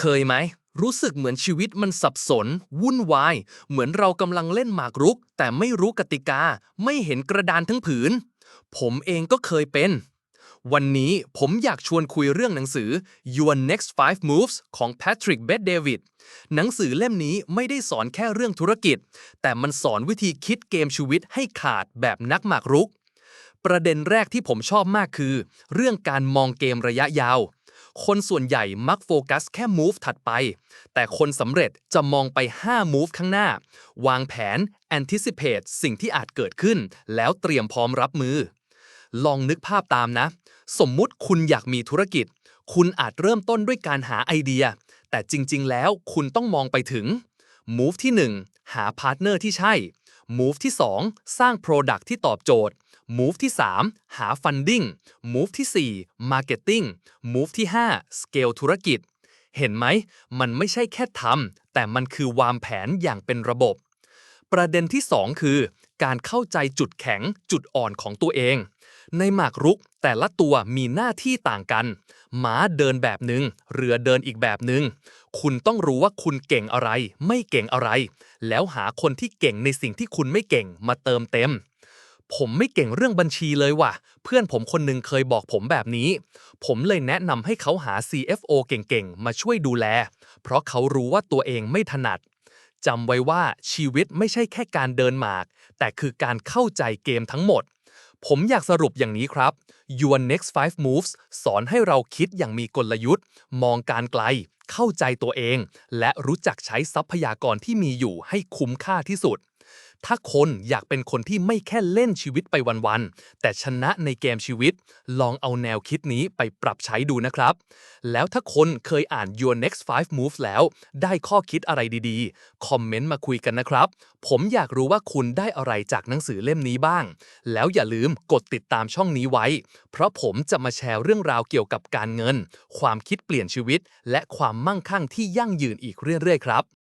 เคยไหม รู้สึกเหมือนชีวิตมันสับสน วุ่นวาย เหมือนเรากำลังเล่นหมากรุก แต่ไม่รู้กติกา ไม่เห็นกระดานทั้งผืน ผมเองก็เคยเป็น วันนี้ผมอยากชวนคุยเรื่องหนังสือ Your Next Five Moves ของ Patrick Bet David หนังสือเล่มนี้ไม่ได้สอนแค่เรื่องธุรกิจ แต่มันสอนวิธีคิดเกมชีวิตให้ขาดแบบนักหมากรุก ประเด็นแรกที่ผมชอบมากคือ เรื่องการมองเกมระยะยาว คนส่วนใหญ่มักโฟกัสแค่ move ถัดไป แต่คนสำเร็จจะมองไป 5 move ข้างหน้า วางแผน anticipate สิ่งที่อาจเกิดขึ้น แล้วเตรียมพร้อมรับมือ ลองนึกภาพตามนะ สมมุติคุณอยากมีธุรกิจ คุณอาจเริ่มต้นด้วยการหาไอเดีย แต่จริง ๆ แล้วคุณต้องมองไปถึง move ที่ 1 หาพาร์ทเนอร์ที่ใช่ move ที่ 2 สร้าง Product ที่ตอบโจทย์ move ที่ 3 หา Funding move ที่ 4 Marketing move ที่ 5 Scale ธุรกิจ เห็นไหม มันไม่ใช่แค่ทำแต่มันคือวางแผนอย่างเป็นระบบ ประเด็นที่ 2 คือ การเข้าใจจุดแข็งจุดอ่อนของตัวเอง ในหมากรุกแต่ละตัวมีหน้าที่ต่างกันม้าเดินแบบหนึ่งเรือเดินอีกแบบหนึ่งคุณต้องรู้ว่าคุณเก่งอะไร ไม่เก่งอะไร แล้วหาคนที่เก่งในสิ่งที่คุณไม่เก่งมาเติมเต็ม ผมไม่เก่งเรื่องบัญชีเลยว่ะ เพื่อนผมคนหนึ่งเคยบอกผมแบบนี้ ผมเลยแนะนำให้เขาหา CFO เก่งๆ มาช่วยดูแล เพราะเขารู้ว่าตัวเองไม่ถนัด จำไว้ว่าชีวิตไม่ใช่แค่การเดินหมาก แต่คือการเข้าใจเกมทั้งหมด ผมอยากสรุปอย่างนี้ครับ Your Next 5 Moves สอนให้เราคิดอย่างมีกลยุทธ์ มองการไกล เข้าใจตัวเอง และรู้จักใช้ทรัพยากรที่มีอยู่ให้คุ้มค่าที่สุด ถ้าคนอยากเป็นคนที่ไม่แค่เล่นชีวิตไปวันๆ แต่ชนะในเกมชีวิต ลองเอาแนวคิดนี้ไปปรับใช้ดูนะครับ แล้วถ้าคนเคยอ่าน Your Next 5 Moves แล้ว ได้ข้อคิดอะไรดีๆ คอมเมนต์มาคุยกันนะครับ ผมอยากรู้ว่าคุณได้อะไรจากหนังสือเล่มนี้บ้าง แล้วอย่าลืมกดติดตามช่องนี้ไว้ เพราะผมจะมาแชร์เรื่องราวเกี่ยวกับการเงิน ความคิดเปลี่ยนชีวิต และความมั่งคั่งที่ยั่งยืนอีกเรื่อยๆ ครับ